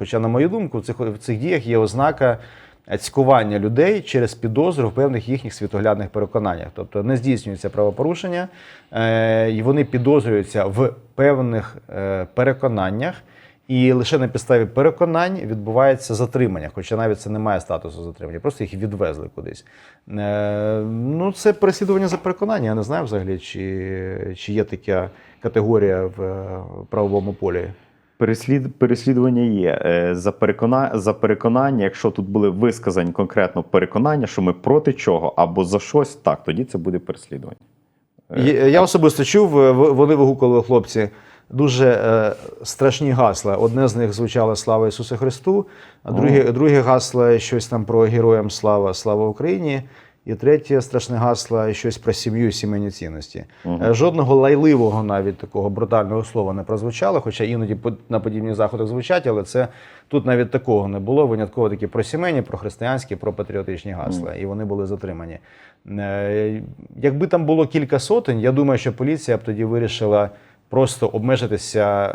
Хоча, на мою думку, в цих, в цих діях є ознака цькування людей через підозру в певних їхніх світоглядних переконаннях. Тобто не здійснюється правопорушення, е, і вони підозрюються в певних е, переконаннях. І лише на підставі переконань відбувається затримання, хоча навіть це не має статусу затримання, просто їх відвезли кудись. Е, ну, це переслідування за переконання. Я не знаю взагалі, чи, чи є така категорія в е, правовому полі. Переслід, переслідування є Е, за перекона, за переконання. Якщо тут були висказані конкретно переконання, що ми проти чого або за щось, так тоді це буде переслідування. Я я особисто чув, е, вони вигукували хлопці дуже е, страшні гасла. Одне з них звучало Слава Ісусу Христу, а друге, друге гасло щось там про героям слава, слава Україні. І третє страшне гасло щось про сім'ю і сімейні цінності. Е, Жодного лайливого, навіть такого брутального слова не прозвучало, хоча іноді на подібних заходах звучать, але це тут навіть такого не було. Винятково такі про сімейні, про християнські, про патріотичні гасла. І вони були затримані. Е, Якби там було кілька сотень, я думаю, що поліція б тоді вирішила просто обмежитися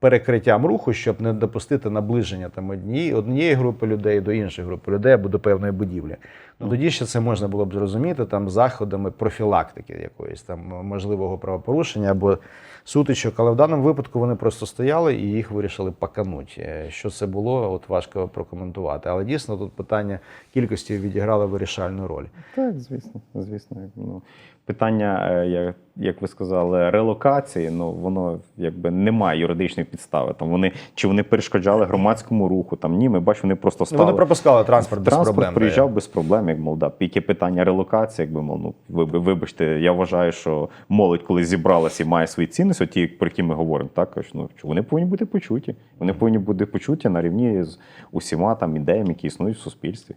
перекриттям руху, щоб не допустити наближення там однієї, однієї групи людей до іншої групи людей або до певної будівлі. Ну тоді ще це можна було б зрозуміти там заходами профілактики якоїсь там можливого правопорушення або сутичок. Але в даному випадку вони просто стояли і їх вирішили паканути. Що це було, от важко прокоментувати. Але дійсно тут питання кількості відіграло вирішальну роль. Так, звісно, звісно. Ну, питання, е, як, як ви сказали, релокації, ну воно якби немає юридичної підстави. Там вони чи вони перешкоджали громадському руху? Там ні, ми бачимо, вони просто Ну, стали. вони пропускали транспорт без Транспорт проблем. приїжджав без проблем, як мов, да. Яке питання релокації, якби мов, ну ви, ви- вибачте, я вважаю, що молодь, коли зібралася і має свої цінності, ті, про які ми говоримо, також ну вони повинні бути почуті. Вони повинні бути почуті на рівні з усіма там ідеями, які існують в суспільстві.